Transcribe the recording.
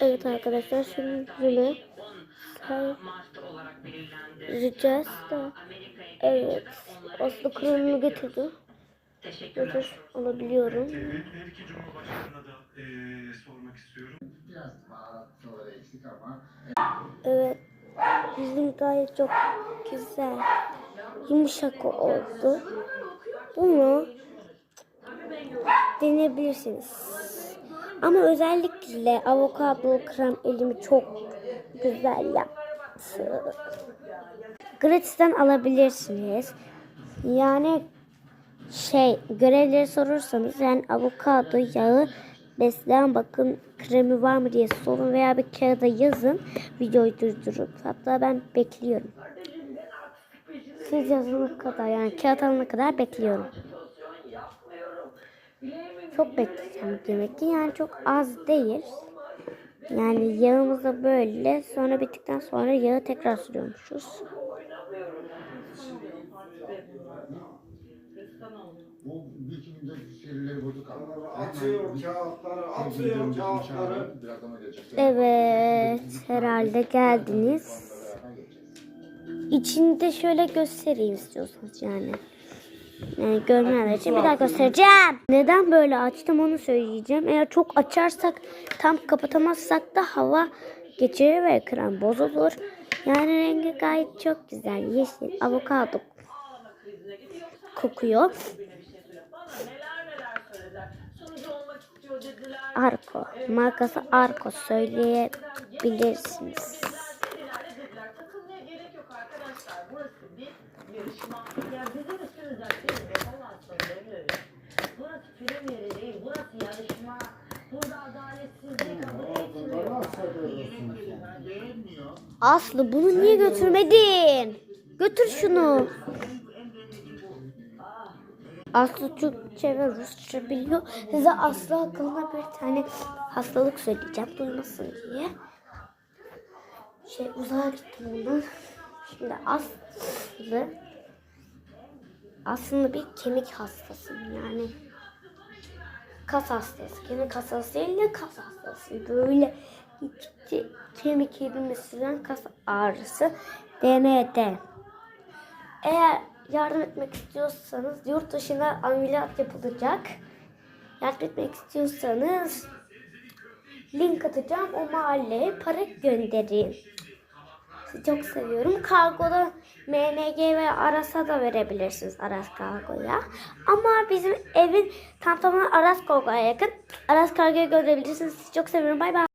Evet arkadaşlar şimdi bunu sayacağız da evet Aslı kremini getirdi. Getir alabiliyorum. Her iki cumhurbaşkanına da sormak istiyorum. Biraz baharatları eksik ama Evet bizim gayet çok güzel yumuşak oldu. Bunu deneyebilirsiniz. Ama özellikle avokado krem elimi çok güzel yaptı. Gratis'ten alabilirsiniz. Yani şey görevleri sorursanız yani avokado yağı besleyen bakın kremi var mı diye sorun veya bir kağıda yazın videoyu durdurup hatta ben bekliyorum. Siz yazana kadar yani kağıt alana kadar bekliyorum. Çok bekleyeceğim demek ki yani çok az değil. Yani yağımızı böyle sonra bittikten sonra yağı tekrar sürüyormuşuz. bu serileri bozuk. Atıyor kağıtları, atıyor kağıtları. Evet herhalde geldiniz. İçinde şöyle göstereyim istiyorsanız yani. Yani görmeyenler için bir daha göstereceğim. Neden böyle açtım onu söyleyeceğim. Eğer çok açarsak tam kapatamazsak da hava geçirir ve ekran bozulur. Yani rengi gayet çok güzel. Yeşil avokado kokuyor. Arko. Markası Arko söyleyebilirsiniz. Aslı bunu niye götürmedin? Götür şunu. Aslı Türkçe ve Rusça biliyor. Size Aslı hakkında bir tane hastalık söyleyeceğim duymasın diye. Şey uzağa gittim ondan. Şimdi Aslı aslında bir kemik hastası yani kas hastası. Kemik hastası değil de kas hastası. Böyle gittikçe kemik erimesinden kas ağrısı. DMD. Eğer yardım etmek istiyorsanız yurt dışına ameliyat yapılacak. Yardım etmek istiyorsanız link atacağım. O mahalleye para gönderin. Sizi çok seviyorum. Kargoda MNG ve Aras'a da verebilirsiniz Aras Kargo'ya. Ama bizim evin tam tamına Aras Kargo'ya yakın. Aras Kargo'ya gönderebilirsiniz. Sizi çok seviyorum. Bay bay.